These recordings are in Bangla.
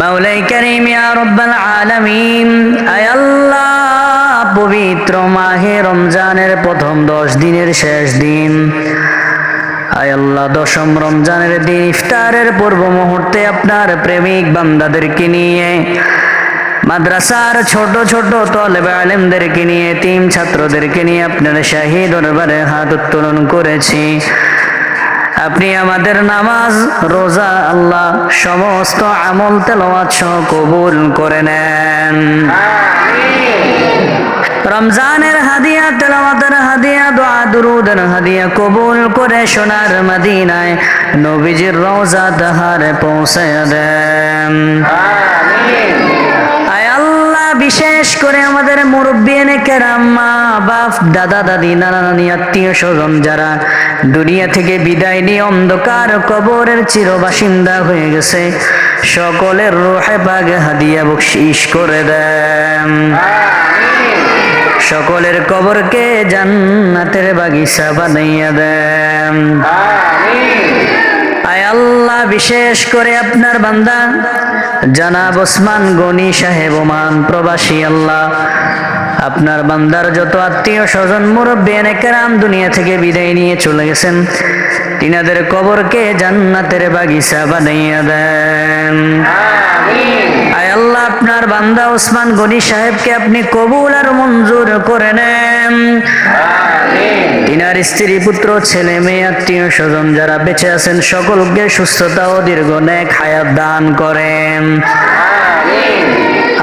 মাওলাই করিম ইয়া রব্বাল আলামিন। আল্লাহ, পবিত্র মাহে রমজানের প্রথম দশ দিনের শেষ দিন। আয় আল্লাহ, দশম রমজানের দিন ইফতারের পূর্ব মুহূর্তে আপনার প্রেমিক বান্দাদেরকে নিয়ে, মাদ্রাসার ছোট ছোট তলেবে আলেমদেরকে নিয়ে, তিন ছাত্রদেরকে নিয়ে আপনার শাহী দরবারে হাত উত্তোলন করেছি। আপনি আমাদের নামাজ, রোজা, আল্লাহ সমস্ত আমল তেলাওয়াত কবুল করে নেন। রমজানের হাদিয়া, তেলাওয়াতের হাদিয়া, দোয়া, দুরুদের হাদিয়া কবুল করে সোনার মদিনায় নবীজির রোজা তাহারে পৌঁছে দেন। বিশেষ করে আমাদের মুরব্বী এনে কেরাম মা বাপ দাদা দাদি নানা নানি আত্মীয় স্বজন যারা দুনিয়া থেকে বিদায় নিয়ে অন্ধকার কবরের চিরবাসিন্দা হয়ে গেছে সকলের রোহে বাগে হাদিয়া বকশিস করে দেন। সকলের কবরকে জান্নাতের বাগিচা বানাইয়া দেন। আয় আল্লাহ বিশেষ করে আপনার বান্দা জানাব ওসমান গনি সাহেব ওমান প্রবাসী আল্লাহ। আপনার বান্দার যত আত্মীয় স্বজন মুরব্বী কেরাম দুনিয়া থেকে বিদায় নিয়ে চলে গেছেন। তিনাদের কবরকে জান্নাতের বাগিচা বানাইয়া দেন। আয় আল্লাহ আপনার বান্দা ওসমান গনি সাহেবকে আপনি কবুল আর মঞ্জুর করে নেন। তিনার স্ত্রী, পুত্র, ছেলে, মেয়ে, আত্মীয় স্বজন যারা বেঁচে আছেন, সকলকে সুস্থতা ও দীর্ঘ নেক হায়াত দান করেন।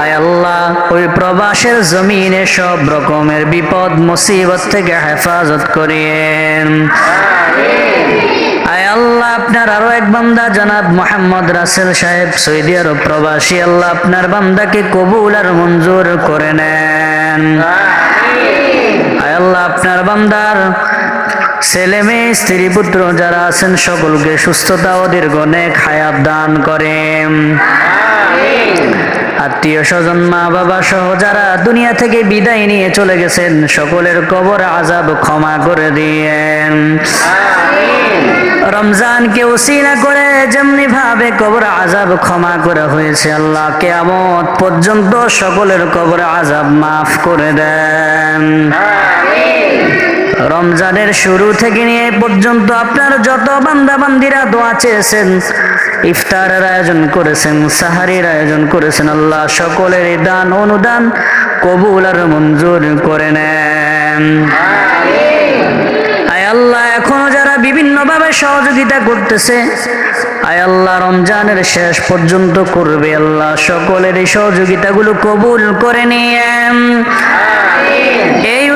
আয় আল্লাহ, ওই প্রবাসের জমিনে সব রকমের বিপদ, মুসিবত থেকে হেফাজত করিয়েন আল্লাহ, আপনার আরও এক বান্দা, জনাব মোহাম্মদ রাসেল সাহেব, সৌদি আরব প্রবাসী, আল্লাহ আপনার বান্দাকে কবুল আর মঞ্জুর করে নেন। আল্লাহ আপনার বান্দার, ছেলে মেয়ে, স্ত্রী, পুত্র যারা আছেন সকলকে সুস্থতা ও দীর্ঘ নেক হায়াত দান করেন। আত্মীয় স্বজন, মা বাবা সহ যারা দুনিয়া থেকে বিদায় নিয়ে চলে গেছেন, সকলের কবর আজাব ক্ষমা করে দিয়েন। রমজানকে উসিলা করে যেমনি ভাবে কবর আজাব ক্ষমা করা হয়েছে আল্লাহ, কেয়ামত পর্যন্ত সকলের কবর আজাব মাফ করে দেন। রমজানের শুরু থেকে নিয়ে পর্যন্ত আপনার যত বান্দা বান্দিরা দোয়া চেয়েছেন, ইফতারের আয়োজন করেছেন, সাহারির আয়োজন করেছেন, আল্লাহ সকলের দান অনুদান কবুল আর মঞ্জুর করে নেন। আয় আল্লাহ, এখনও যারা বিভিন্ন ভাবে সহযোগিতা করতেছে, আয় আল্লাহ, রমজানের শেষ পর্যন্ত করবে আল্লাহ, সকলের এই সহযোগিতাগুলো কবুল করে নিয়ে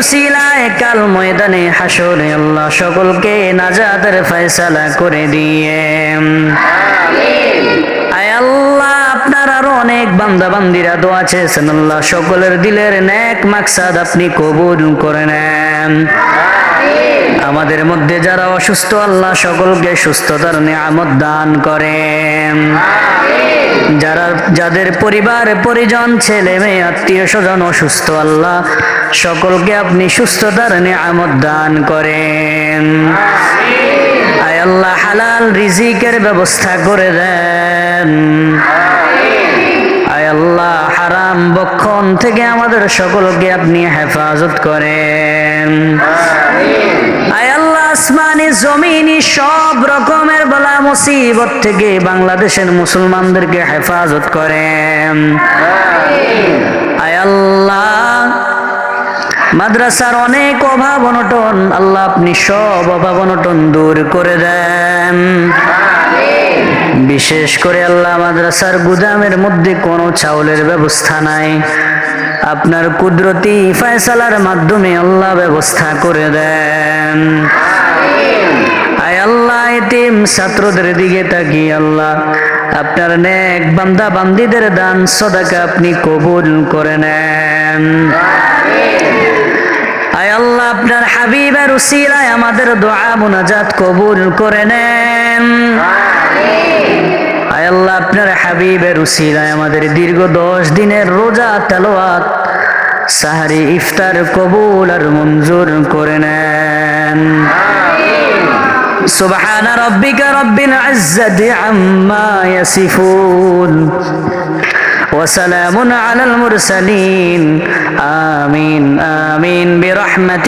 উসিলায় কাল ময়দানে হাসরে আল্লাহ সকলকে নাজাতের ফয়সালা করে দিয়ে। আয় আল্লাহ আপনার আরও অনেক বান্দা বান্দিরা দোয়া চেয়েছেন। আল্লাহ সকলের দিলের নেক মাকসাদ আপনি কবুল করে নেন। আমাদের মধ্যে যারা অসুস্থ আল্লাহ সকলকে সুস্থতার নিয়ামত দান করেন। যারা যাদের পরিবার পরিজন ছেলে মেয়ে আত্মীয় স্বজন অসুস্থ আল্লাহ সকলকে আপনি সুস্থতার নিয়ামত দান করেন। আয় আল্লাহ হালাল রিজিকের ব্যবস্থা করে দেন। আয় আল্লাহ হারাম বক্ষণ থেকে আমাদের সকলকে আপনি হেফাজত করেন। আসমানি, জমিনি সব রকমের বলা মুসিবত থেকে বাংলাদেশের মুসলমানদেরকে হেফাজত করেন। আল্লাহ, মাদ্রাসার অনেক অভাব অনটন, আল্লাহ আপনি সব অভাব অনটন দূর করে দেন। বিশেষ করে আল্লাহ মাদ্রাসার গুদামের মধ্যে কোনো চাউলের ব্যবস্থা নাই। আপনার কুদরতি ফয়সালার মাধ্যমে আল্লাহ ব্যবস্থা করে দেন। এতিম ছাত্রদের দিকে তাকি আল্লাহ, আপনার নেক বান্দা বান্দিদের দান সদাকে আপনি কবুল করে নেন। আল্লাহ, আপনার হাবিবের উসিলায় আমাদের দোয়া কবুল করে নেন। আয় আল্লাহ, আপনার হাবিবের উসিলায় আমাদের দীর্ঘ দশ দিনের রোজা তেলোয়াত সাহারি, ইফতার কবুল আর মঞ্জুর করে নেন। سبحان ربك رب العزة عما يصفون. وسلام على المرسلين. آمين آمين. برحمتك